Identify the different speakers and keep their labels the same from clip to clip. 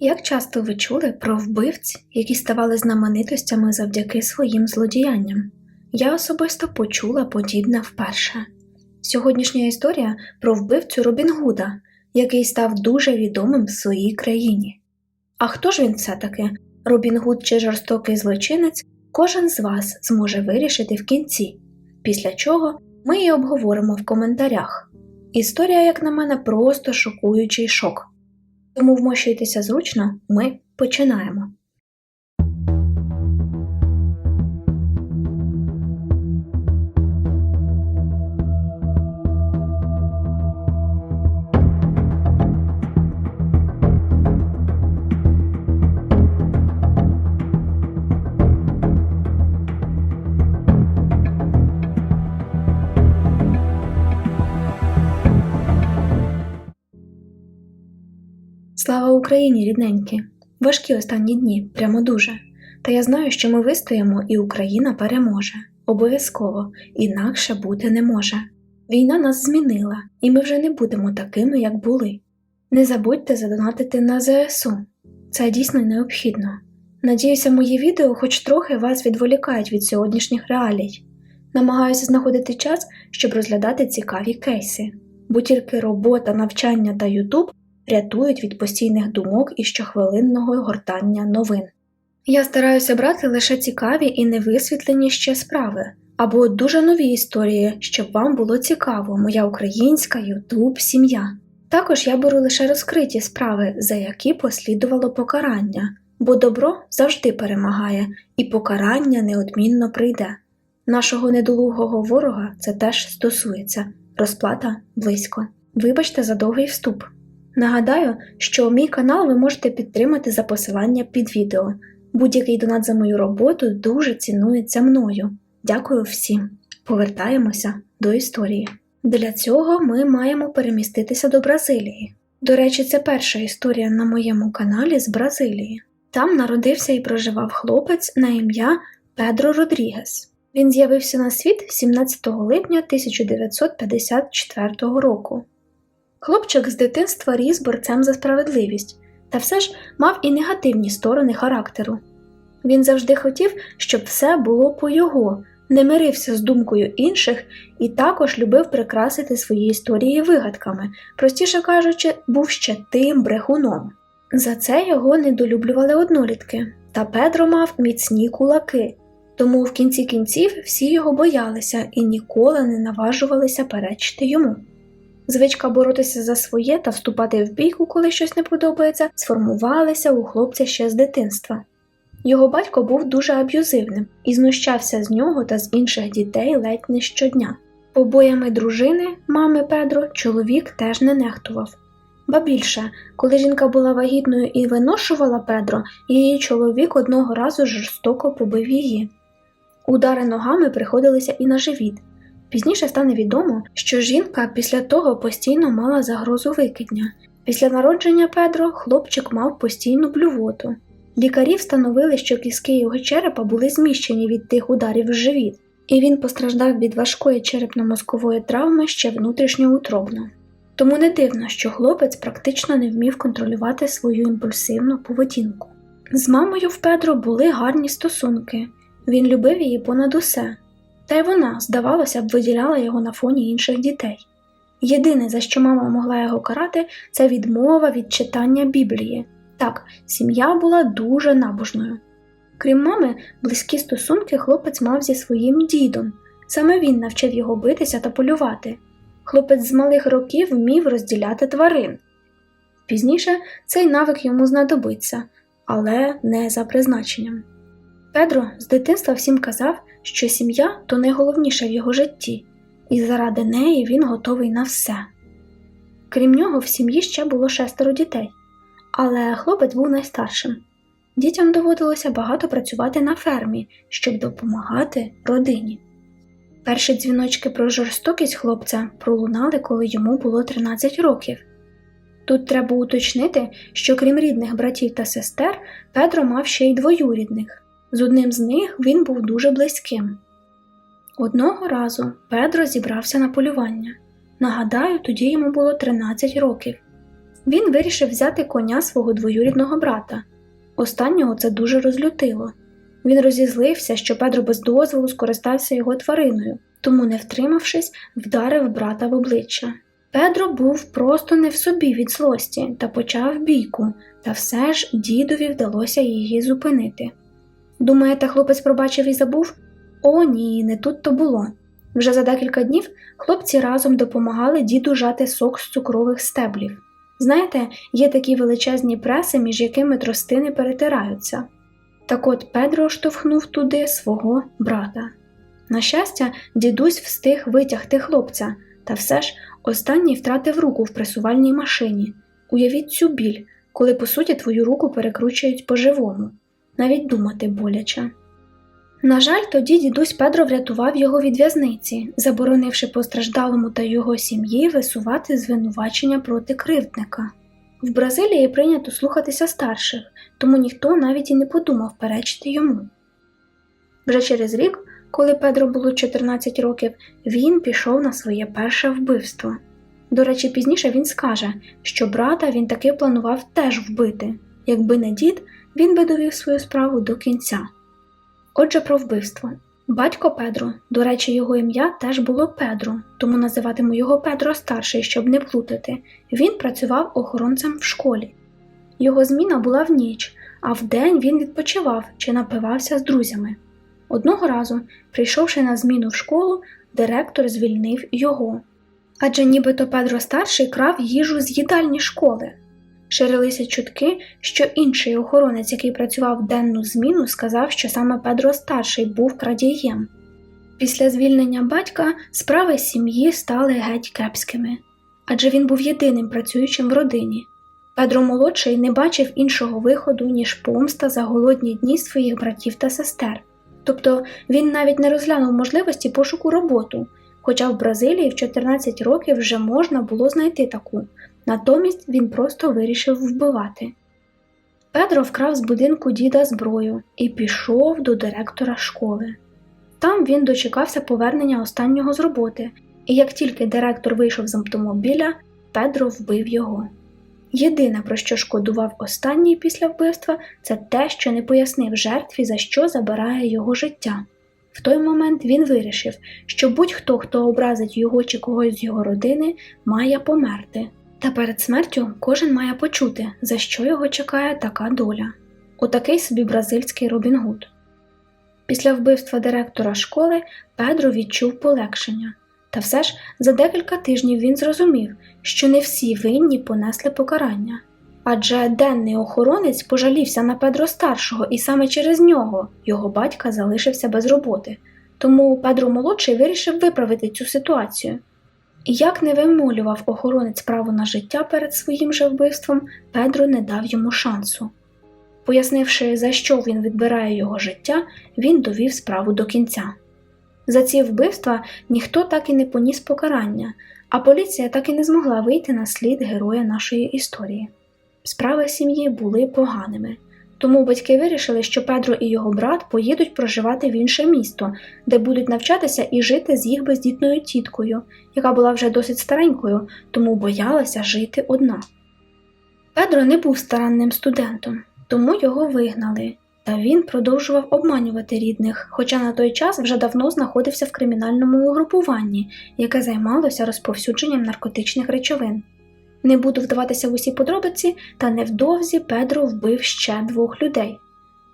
Speaker 1: Як часто ви чули про вбивць, які ставали знаменитостями завдяки своїм злодіянням? Я особисто почула подібне вперше. Сьогоднішня історія про вбивцю Робін Гуда, який став дуже відомим в своїй країні. А хто ж він все-таки? Робін Гуд чи жорстокий злочинець, кожен з вас зможе вирішити в кінці, після чого ми її обговоримо в коментарях. Історія, як на мене, просто шокуючий шок. Тому вмощуйтеся зручно, ми починаємо. Україні, рідненькі! Важкі останні дні, прямо дуже. Та я знаю, що ми вистоїмо і Україна переможе. Обов'язково, інакше бути не може. Війна нас змінила, і ми вже не будемо такими, як були. Не забудьте задонатити на ЗСУ. Це дійсно необхідно. Надіюся, мої відео хоч трохи вас відволікають від сьогоднішніх реалій. Намагаюся знаходити час, щоб розглядати цікаві кейси, бо тільки робота, навчання та Ютуб рятують від постійних думок і щохвилинного гортання новин. Я стараюся брати лише цікаві і невисвітлені ще справи, або дуже нові історії, щоб вам було цікаво, моя українська Ютуб сім'я. Також я беру лише розкриті справи, за які послідувало покарання, бо добро завжди перемагає, і покарання неодмінно прийде. Нашого недолугого ворога це теж стосується розплата близько. Вибачте за довгий вступ. Нагадаю, що мій канал ви можете підтримати за посилання під відео. Будь-який донат за мою роботу дуже цінується мною. Дякую всім. Повертаємося до історії. Для цього ми маємо переміститися до Бразилії. До речі, це перша історія на моєму каналі з Бразилії. Там народився і проживав хлопець на ім'я Педро Родрігес. Він з'явився на світ 17 липня 1954 року. Хлопчик з дитинства ріс борцем за справедливість, та все ж мав і негативні сторони характеру. Він завжди хотів, щоб все було по його, не мирився з думкою інших і також любив прикрасити свої історії вигадками, простіше кажучи, був ще тим брехуном. За це його недолюблювали однолітки, та Педро мав міцні кулаки, тому в кінці кінців всі його боялися і ніколи не наважувалися перечити йому. Звичка боротися за своє та вступати в бійку, коли щось не подобається, сформувалися у хлопця ще з дитинства. Його батько був дуже аб'юзивним і знущався з нього та з інших дітей ледь не щодня. Побоями дружини, мами Педро, чоловік теж не нехтував. Ба більше, коли жінка була вагітною і виношувала Педро, її чоловік одного разу жорстоко побив її. Удари ногами приходилися і на живіт. Пізніше стане відомо, що жінка після того постійно мала загрозу викидня. Після народження Педро хлопчик мав постійну блювоту. Лікарі встановили, що кістки його черепа були зміщені від тих ударів в живіт, і він постраждав від важкої черепно-мозкової травми ще внутрішньоутробно. Тому не дивно, що хлопець практично не вмів контролювати свою імпульсивну поведінку. З мамою в Педро були гарні стосунки, він любив її понад усе. Та й вона, здавалося б, виділяла його на фоні інших дітей. Єдине, за що мама могла його карати, це відмова від читання Біблії. Так, сім'я була дуже набожною. Крім мами, близькі стосунки хлопець мав зі своїм дідом. Саме він навчив його битися та полювати. Хлопець з малих років вмів розділяти тварин. Пізніше цей навик йому знадобиться, але не за призначенням. Педро з дитинства всім казав, що сім'я то найголовніше в його житті, і заради неї він готовий на все. Крім нього, в сім'ї ще було шестеро дітей, але хлопець був найстаршим. Дітям доводилося багато працювати на фермі, щоб допомагати родині. Перші дзвіночки про жорстокість хлопця пролунали, коли йому було 13 років. Тут треба уточнити, що крім рідних братів та сестер, Педро мав ще й двоюрідних. З одним з них він був дуже близьким. Одного разу Педро зібрався на полювання. Нагадаю, тоді йому було 13 років. Він вирішив взяти коня свого двоюрідного брата. Останнього це дуже розлютило. Він розізлився, що Педро без дозволу скористався його твариною, тому, не втримавшись, вдарив брата в обличчя. Педро був просто не в собі від злості та почав бійку, та все ж дідові вдалося її зупинити. Думаєте, хлопець пробачив і забув? О, ні, не тут то було. Вже за декілька днів хлопці разом допомагали діду жати сок з цукрових стеблів. Знаєте, є такі величезні преси, між якими тростини перетираються. Так от Педро штовхнув туди свого брата. На щастя, дідусь встиг витягти хлопця, та все ж останній втратив руку в пресувальній машині. Уявіть цю біль, коли по суті твою руку перекручують по-живому. Навіть думати боляче. На жаль, тоді дідусь Педро врятував його від в'язниці, заборонивши постраждалому та його сім'ї висувати звинувачення проти кривдника. В Бразилії прийнято слухатися старших, тому ніхто навіть і не подумав перечити йому. Вже через рік, коли Педро було 14 років, він пішов на своє перше вбивство. До речі, пізніше він скаже, що брата він таки планував теж вбити. Якби не дід, він би довів свою справу до кінця. Отже, про вбивство. Батько Педро, до речі, його ім'я теж було Педро, тому називатиму його Педро старший, щоб не плутати. Він працював охоронцем в школі. Його зміна була в ніч, а вдень він відпочивав чи напивався з друзями. Одного разу, прийшовши на зміну в школу, директор звільнив його. Адже нібито Педро старший крав їжу з їдальні школи. Ширилися чутки, що інший охоронець, який працював денну зміну, сказав, що саме Педро старший був крадієм. Після звільнення батька справи сім'ї стали геть кепськими, адже він був єдиним працюючим в родині. Педро молодший не бачив іншого виходу, ніж помста за голодні дні своїх братів та сестер. Тобто він навіть не розглянув можливості пошуку роботу, хоча в Бразилії в 14 років вже можна було знайти таку, натомість він просто вирішив вбивати. Педро вкрав з будинку діда зброю і пішов до директора школи. Там він дочекався повернення останнього з роботи, і як тільки директор вийшов з автомобіля, Педро вбив його. Єдине, про що шкодував останній після вбивства, це те, що не пояснив жертві, за що забирає його життя. В той момент він вирішив, що будь-хто, хто образить його чи когось з його родини, має померти. Та перед смертю кожен має почути, за що його чекає така доля. Отакий собі бразильський Робін Гуд. Після вбивства директора школи Педро відчув полегшення. Та все ж за декілька тижнів він зрозумів, що не всі винні понесли покарання. Адже денний охоронець пожалівся на Педро старшого, і саме через нього його батька залишився без роботи. Тому Педро молодший вирішив виправити цю ситуацію. Як не вимолював охоронець право на життя перед своїм же вбивством, Педро не дав йому шансу. Пояснивши, за що він відбирає його життя, він довів справу до кінця. За ці вбивства ніхто так і не поніс покарання, а поліція так і не змогла вийти на слід героя нашої історії. Справи сім'ї були поганими, тому батьки вирішили, що Педро і його брат поїдуть проживати в інше місто, де будуть навчатися і жити з їх бездітною тіткою, яка була вже досить старенькою, тому боялася жити одна. Педро не був старанним студентом, тому його вигнали, та він продовжував обманювати рідних, хоча на той час вже давно знаходився в кримінальному угрупуванні, яке займалося розповсюдженням наркотичних речовин. Не буду вдаватися в усі подробиці, та невдовзі Педро вбив ще двох людей.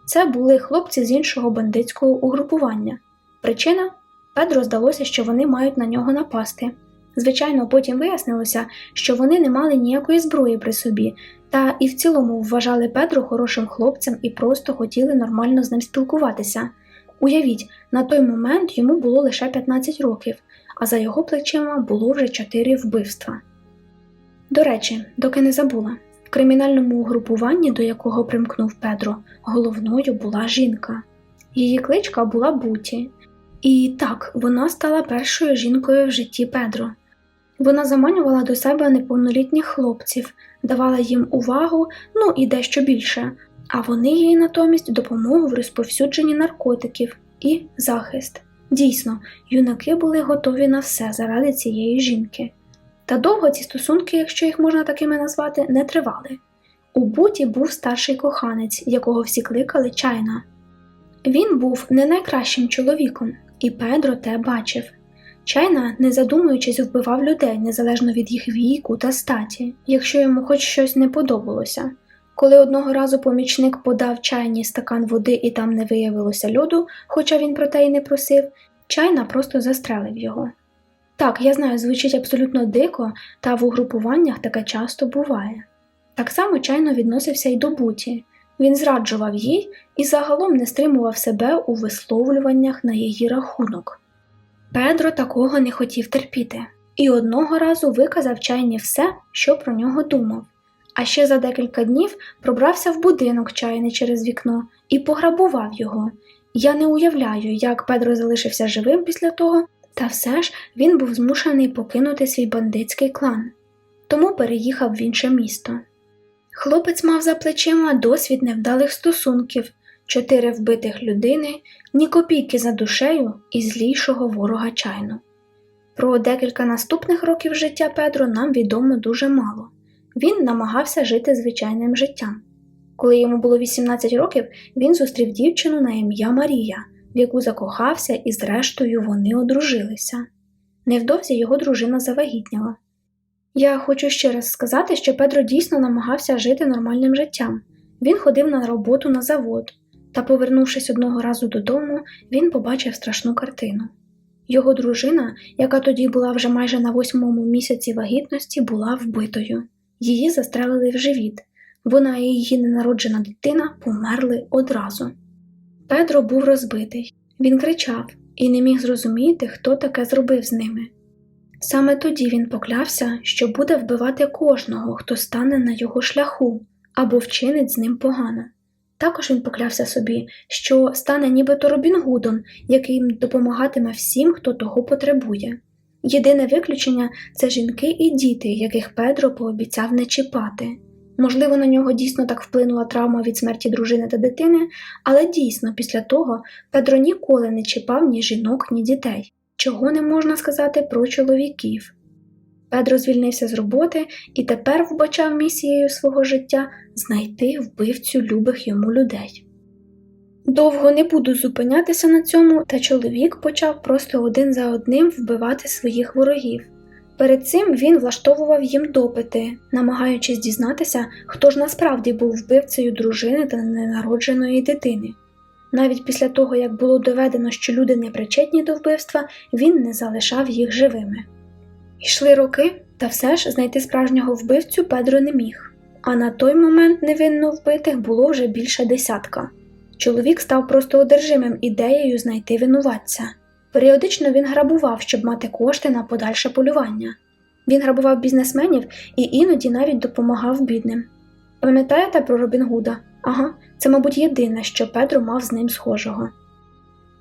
Speaker 1: Це були хлопці з іншого бандитського угрупування. Причина Педро здалося, що вони мають на нього напасти. Звичайно, потім вияснилося, що вони не мали ніякої зброї при собі, та і в цілому вважали Педро хорошим хлопцем і просто хотіли нормально з ним спілкуватися. Уявіть, на той момент йому було лише 15 років, а за його плечима було вже 4 вбивства. До речі, доки не забула, в кримінальному угрупуванні, до якого примкнув Педро, головною була жінка. Її кличка була Буті. І так, вона стала першою жінкою в житті Педро. Вона заманювала до себе неповнолітніх хлопців, давала їм увагу, ну і дещо більше, а вони їй натомість допомогу в розповсюдженні наркотиків і захист. Дійсно, юнаки були готові на все заради цієї жінки. Та довго ці стосунки, якщо їх можна такими назвати, не тривали. У буті був старший коханець, якого всі кликали чайна. Він був не найкращим чоловіком, і Педро те бачив. Чайна, не задумуючись, вбивав людей незалежно від їх віку та статі, якщо йому хоч щось не подобалося. Коли одного разу помічник подав чайні стакан води і там не виявилося льоду, хоча він про те й не просив, чайна просто застрелив його. Так, я знаю, звучить абсолютно дико, та в угрупуваннях таке часто буває. Так само чайно відносився й до буті. Він зраджував їй і загалом не стримував себе у висловлюваннях на її рахунок. Педро такого не хотів терпіти, і одного разу виказав чайні все, що про нього думав. А ще за декілька днів пробрався в будинок чайний через вікно і пограбував його. Я не уявляю, як Педро залишився живим після того, та все ж він був змушений покинути свій бандитський клан, тому переїхав в інше місто. Хлопець мав за плечима досвід невдалих стосунків, чотири вбитих людини, ні копійки за душею і злійшого ворога чайну. Про декілька наступних років життя Педро нам відомо дуже мало. Він намагався жити звичайним життям. Коли йому було 18 років, він зустрів дівчину на ім'я Марія, в яку закохався, і зрештою вони одружилися. Невдовзі його дружина завагітняла. Я хочу ще раз сказати, що Педро дійсно намагався жити нормальним життям. Він ходив на роботу на завод, та, повернувшись одного разу додому, він побачив страшну картину. Його дружина, яка тоді була вже майже на восьмому місяці вагітності, була вбитою. Її застрелили в живіт. Вона і її ненароджена дитина померли одразу. Педро був розбитий. Він кричав і не міг зрозуміти, хто таке зробив з ними. Саме тоді він поклявся, що буде вбивати кожного, хто стане на його шляху або вчинить з ним погано. Також він поклявся собі, що стане нібито Робін Гудом, який допомагатиме всім, хто того потребує. Єдине виключення це жінки і діти, яких Педро пообіцяв не чіпати. Можливо, на нього дійсно так вплинула травма від смерті дружини та дитини, але дійсно після того Педро ніколи не чіпав ні жінок, ні дітей, чого не можна сказати про чоловіків. Педро звільнився з роботи і тепер вбачав місією свого життя знайти вбивцю любих йому людей. Довго не буду зупинятися на цьому, та чоловік почав просто один за одним вбивати своїх ворогів. Перед цим він влаштовував їм допити, намагаючись дізнатися, хто ж насправді був вбивцею дружини та ненародженої дитини. Навіть після того, як було доведено, що люди не причетні до вбивства, він не залишав їх живими. Йшли роки, та все ж знайти справжнього вбивцю Педро не міг, а на той момент невинно вбитих було вже більше десятка. Чоловік став просто одержимим ідеєю знайти винуватця. Періодично він грабував, щоб мати кошти на подальше полювання. Він грабував бізнесменів і іноді навіть допомагав бідним. Пам'ятаєте про Робін Гуда? Ага, це, мабуть, єдине, що Педро мав з ним схожого.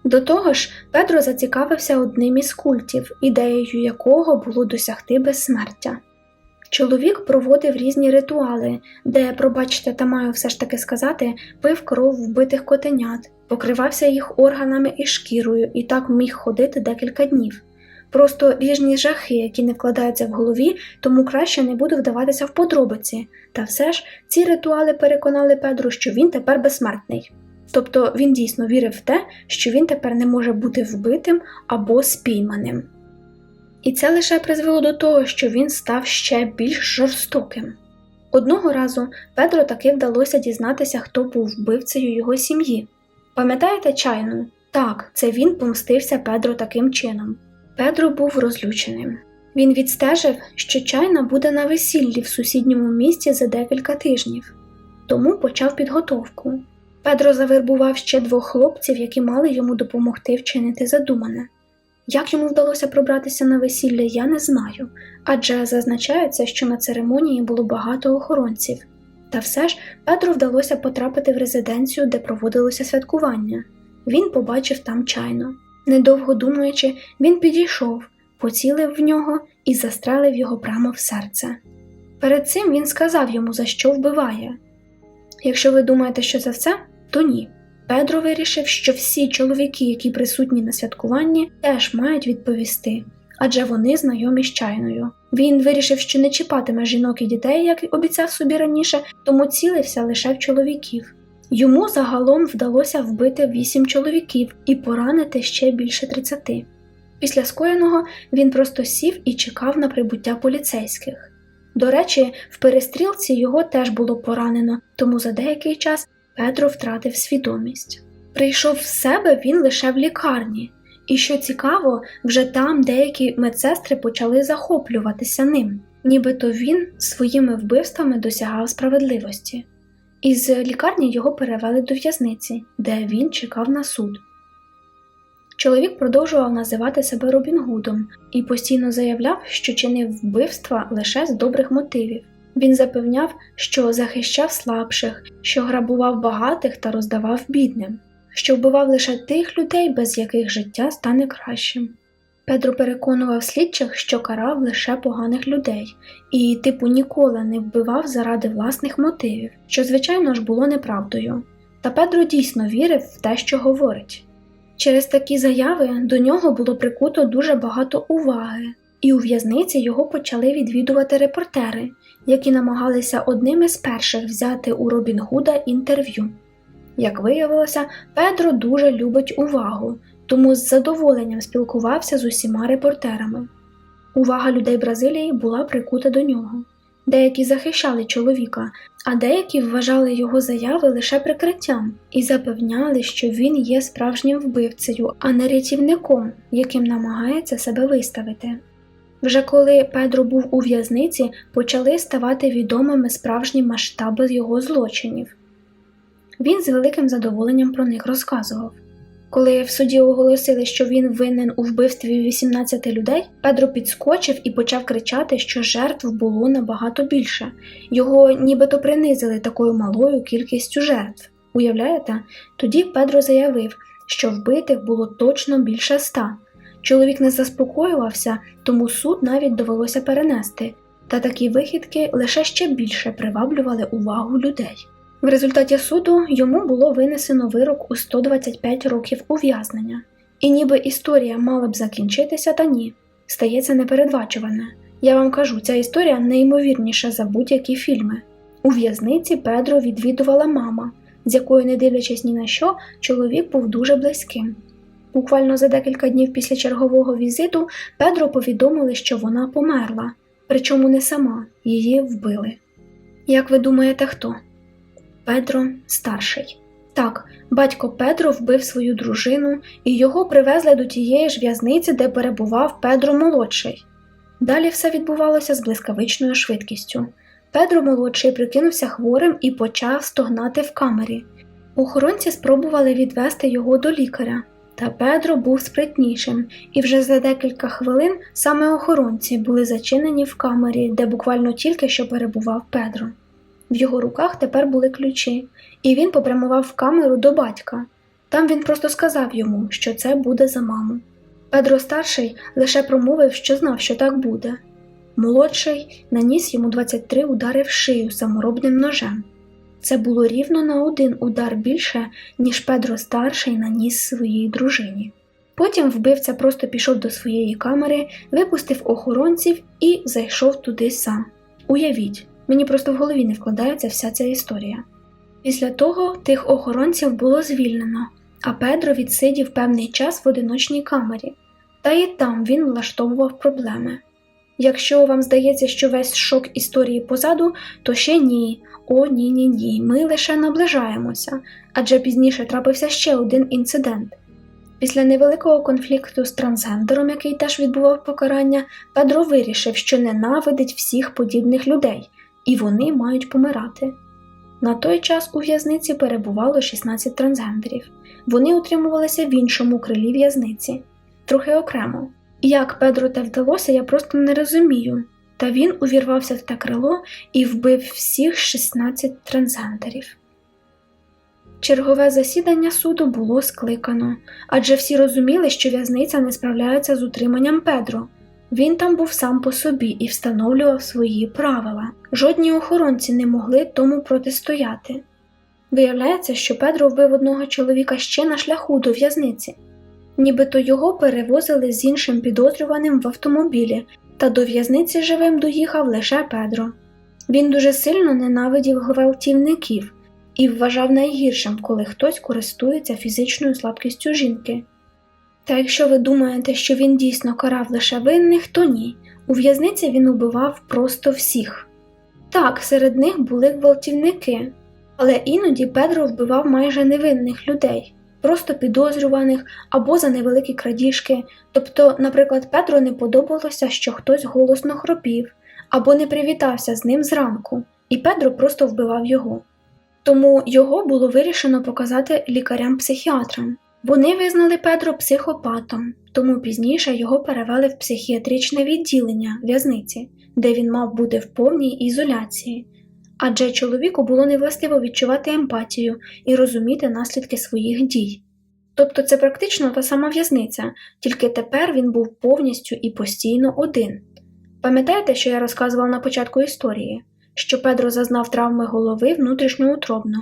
Speaker 1: До того ж, Педро зацікавився одним із культів, ідеєю якого було досягти безсмертя. Чоловік проводив різні ритуали, де, пробачте, та маю все ж таки сказати, пив кров вбитих котенят, покривався їх органами і шкірою і так міг ходити декілька днів. Просто ріжні жахи, які не вкладаються в голові, тому краще не буду вдаватися в подробиці. Та все ж ці ритуали переконали Педру, що він тепер безсмертний. Тобто він дійсно вірив в те, що він тепер не може бути вбитим або спійманим. І це лише призвело до того, що він став ще більш жорстоким. Одного разу Педро таки вдалося дізнатися, хто був вбивцею його сім'ї. Пам'ятаєте чайну? Так, це він помстився Педро таким чином. Педро був розлюченим. Він відстежив, що чайна буде на весіллі в сусідньому місті за декілька тижнів, тому почав підготовку. Педро завербував ще двох хлопців, які мали йому допомогти вчинити задумане. Як йому вдалося пробратися на весілля, я не знаю, адже зазначається, що на церемонії було багато охоронців. Та все ж Петру вдалося потрапити в резиденцію, де проводилося святкування. Він побачив там чайно. Недовго думаючи, він підійшов, поцілив в нього і застрелив його прямо в серце. Перед цим він сказав йому, за що вбиває. Якщо ви думаєте, що за все, то ні. Педро вирішив, що всі чоловіки, які присутні на святкуванні, теж мають відповісти, адже вони знайомі з чайною. Він вирішив, що не чіпатиме жінок і дітей, як і обіцяв собі раніше, тому цілився лише в чоловіків. Йому загалом вдалося вбити вісім чоловіків і поранити ще більше 30. Після скоєного він просто сів і чекав на прибуття поліцейських. До речі, в перестрілці його теж було поранено, тому за деякий час Педро втратив свідомість. Прийшов в себе він лише в лікарні, і що цікаво, вже там деякі медсестри почали захоплюватися ним, нібито він своїми вбивствами досягав справедливості. Із лікарні його перевели до в'язниці, де він чекав на суд. Чоловік продовжував називати себе Робін Гудом і постійно заявляв, що чинив вбивства лише з добрих мотивів. Він запевняв, що захищав слабших, що грабував багатих та роздавав бідним, що вбивав лише тих людей, без яких життя стане кращим. Педро переконував слідчих, що карав лише поганих людей, і, типу, ніколи не вбивав заради власних мотивів, що, звичайно ж, було неправдою. Та Педро дійсно вірив в те, що говорить. Через такі заяви до нього було прикуто дуже багато уваги, і у в'язниці його почали відвідувати репортери, які намагалися одним із перших взяти у Робін Гуда інтерв'ю. Як виявилося, Педро дуже любить увагу, тому з задоволенням спілкувався з усіма репортерами. Увага людей Бразилії була прикута до нього. Деякі захищали чоловіка, а деякі вважали його заяви лише прикриттям і запевняли, що він є справжнім вбивцею, а не рятівником, яким намагається себе виставити. Вже коли Педро був у в'язниці, почали ставати відомими справжні масштаби його злочинів. Він з великим задоволенням про них розказував. Коли в суді оголосили, що він винен у вбивстві 18 людей, Педро підскочив і почав кричати, що жертв було набагато більше. Його нібито принизили такою малою кількістю жертв. Уявляєте? Тоді Педро заявив, що вбитих було точно більше ста. Чоловік не заспокоювався, тому суд навіть довелося перенести, та такі вихідки лише ще більше приваблювали увагу людей. В результаті суду йому було винесено вирок у 125 років ув'язнення, і ніби історія мала б закінчитися, та ні, стається непередбачуване. Я вам кажу, ця історія неймовірніша за будь-які фільми. У в'язниці Педро відвідувала мама, з якою, не дивлячись ні на що, чоловік був дуже близьким. Буквально за декілька днів після чергового візиту Педро повідомили, що вона померла, причому не сама, її вбили. Як ви думаєте, хто? Педро старший. Так, батько Педро вбив свою дружину, і його привезли до тієї ж в'язниці, де перебував Педро молодший. Далі все відбувалося з блискавичною швидкістю. Педро молодший прикинувся хворим і почав стогнати в камері. Охоронці спробували відвести його до лікаря, та Педро був спритнішим, і вже за декілька хвилин саме охоронці були зачинені в камері, де буквально тільки що перебував Педро. В його руках тепер були ключі, і він попрямував в камеру до батька. Там він просто сказав йому, що це буде за маму. Педро старший лише промовив, що знав, що так буде. Молодший наніс йому 23 удари в шию саморобним ножем. Це було рівно на один удар більше, ніж Педро старший наніс своїй дружині. Потім вбивця просто пішов до своєї камери, випустив охоронців і зайшов туди сам. Уявіть, Мені просто в голові не вкладається вся ця історія. Після того тих охоронців було звільнено, а Педро відсидів певний час в одиночній камері, та і там він влаштовував проблеми. Якщо вам здається, що весь шок історії позаду, то ще ні, о ні ні ні, ми лише наближаємося, адже пізніше трапився ще один інцидент. Після невеликого конфлікту з трансгендером, який теж відбував покарання, Педро вирішив, що ненавидить всіх подібних людей і вони мають помирати. На той час у в'язниці перебувало 16 трансгендерів. Вони утримувалися в іншому крилі в'язниці, трохи окремо. Як Педро те вдалося, я просто не розумію. Та він увірвався в те крило і вбив всіх 16 трансгендерів. Чергове засідання суду було скликано, адже всі розуміли, що в'язниця не справляється з утриманням Педро. Він там був сам по собі і встановлював свої правила. Жодні охоронці не могли тому протистояти. Виявляється, що Педро вбив одного чоловіка ще на шляху до в'язниці. Нібито його перевозили з іншим підозрюваним в автомобілі, та до в'язниці живим доїхав лише Педро. Він дуже сильно ненавидів гвалтівників і вважав найгіршим, коли хтось користується фізичною слабкістю жінки. Та якщо ви думаєте, що він дійсно карав лише винних, то ні. У в'язниці він убивав просто всіх. Так, серед них були гвалтівники, але іноді Педро вбивав майже невинних людей, просто підозрюваних або за невеликі крадіжки. Тобто, наприклад, Педро не подобалося, що хтось голосно хропів або не привітався з ним зранку, і Педро просто вбивав його. Тому його було вирішено показати лікарям-психіатрам. Вони визнали Педро психопатом, тому пізніше його перевели в психіатричне відділення в'язниці, де він мав бути в повній ізоляції. Адже чоловіку було невластиво відчувати емпатію і розуміти наслідки своїх дій. Тобто це практично та сама в'язниця, тільки тепер він був повністю і постійно один. Пам'ятаєте, що я розказував на початку історії, що Педро зазнав травми голови внутрішньоутробно?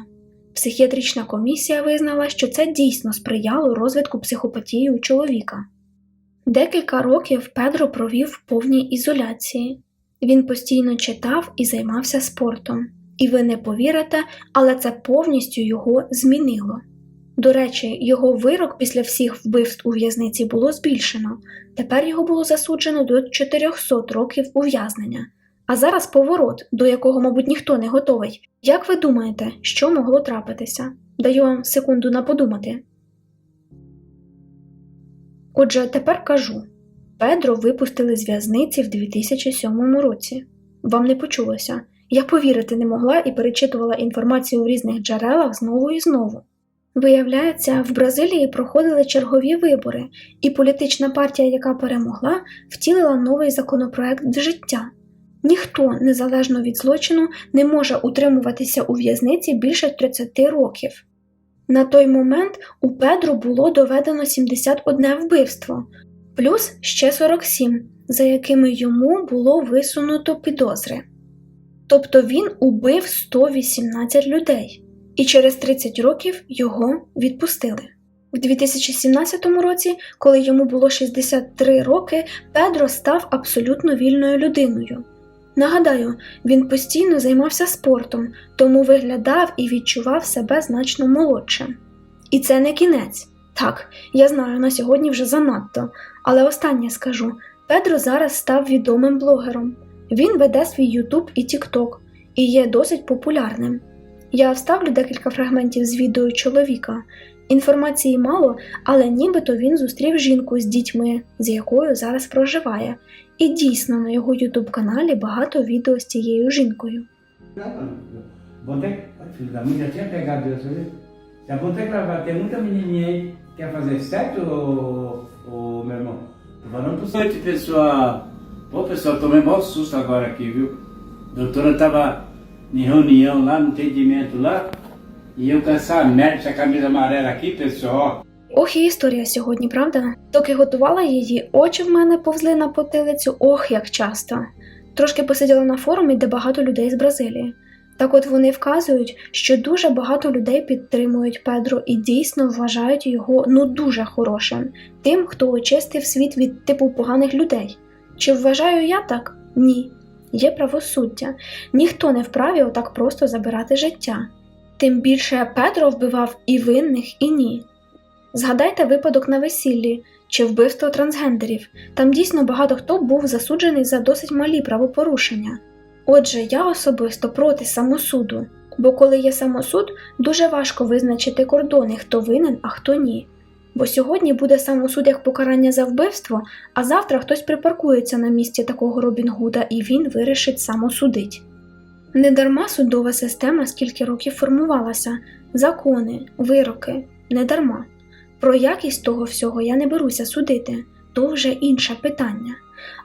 Speaker 1: Психіатрична комісія визнала, що це дійсно сприяло розвитку психопатії у чоловіка. Декілька років Педро провів в повній ізоляції. Він постійно читав і займався спортом. І ви не повірите, але це повністю його змінило. До речі, його вирок після всіх вбивств у в'язниці було збільшено. Тепер його було засуджено до 400 років ув'язнення. А зараз поворот, до якого, мабуть, ніхто не готовий. Як ви думаєте, що могло трапитися? Даю вам секунду на подумати. Отже, тепер кажу: Педро випустили з в'язниці в 2007 році. Вам не почулося. Я повірити не могла і перечитувала інформацію в різних джерелах знову і знову. Виявляється, в Бразилії проходили чергові вибори, і політична партія, яка перемогла, втілила новий законопроект в життя. Ніхто, незалежно від злочину, не може утримуватися у в'язниці більше 30 років. На той момент у Педро було доведено 71 вбивство, плюс ще 47, за якими йому було висунуто підозри. Тобто він убив 118 людей, і через 30 років його відпустили. У 2017 році, коли йому було 63 роки, Педро став абсолютно вільною людиною. Нагадаю, він постійно займався спортом, тому виглядав і відчував себе значно молодшим. І це не кінець. Так, я знаю, на сьогодні вже занадто, але останнє скажу: Педро зараз став відомим блогером. Він веде свій YouTube і TikTok і є досить популярним. Я вставлю декілька фрагментів з відео чоловіка. Інформації мало, але нібито він зустрів жінку з дітьми, з якою зараз проживає, і дійсно на його ютуб каналі багато відео з цією жінкою.
Speaker 2: Quer fazer sexo, ô, ô, meu irmão? Tô falando pro
Speaker 3: Boa noite, pessoal. Ô, pessoal, tomei maior susto agora aqui, viu? A doutora tava em reunião lá, no atendimento lá, e eu com essa merda, essa camisa amarela aqui, pessoal,
Speaker 1: Ох, і історія сьогодні, правда? Доки готувала її, очі в мене повзли на потилицю, ох, як часто. Трошки посиділа на форумі, де багато людей з Бразилії. Так от вони вказують, що дуже багато людей підтримують Педро і дійсно вважають його ну дуже хорошим, тим, хто очистив світ від типу поганих людей. Чи вважаю я так? Ні. Є правосуддя. Ніхто не вправі отак просто забирати життя. Тим більше Педро вбивав і винних, і ні. Згадайте випадок на весіллі чи вбивство трансгендерів. Там дійсно багато хто був засуджений за досить малі правопорушення. Отже, я особисто проти самосуду, бо коли є самосуд, дуже важко визначити кордони, хто винен, а хто ні. Бо сьогодні буде самосуд як покарання за вбивство, а завтра хтось припаркується на місці такого Робін Гуда і він вирішить самосудить. Недарма судова система скільки років формувалася, закони, вироки, недарма. Про якість того всього я не беруся судити, то вже інше питання.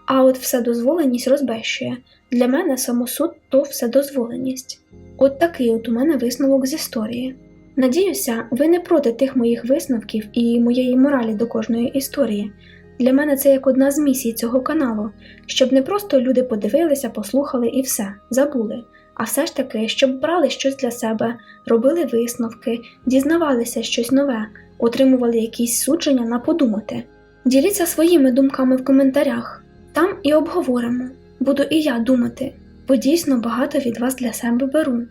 Speaker 1: А от вседозволеність розбещує. Для мене самосуд то вседозволеність. От такий от у мене висновок з історії. Надіюся, ви не проти тих моїх висновків і моєї моралі до кожної історії. Для мене це як одна з місій цього каналу, щоб не просто люди подивилися, послухали і все, забули, а все ж таки, щоб брали щось для себе, робили висновки, дізнавалися щось нове, отримували якісь судження на подумати. Діліться своїми думками в коментарях. Там і обговоримо. Буду і я думати, бо дійсно багато від вас для себе беру.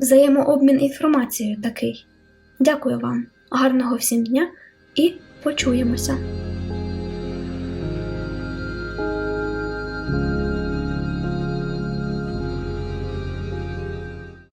Speaker 1: Взаємообмін інформацією такий. Дякую вам, гарного всім дня і почуємося!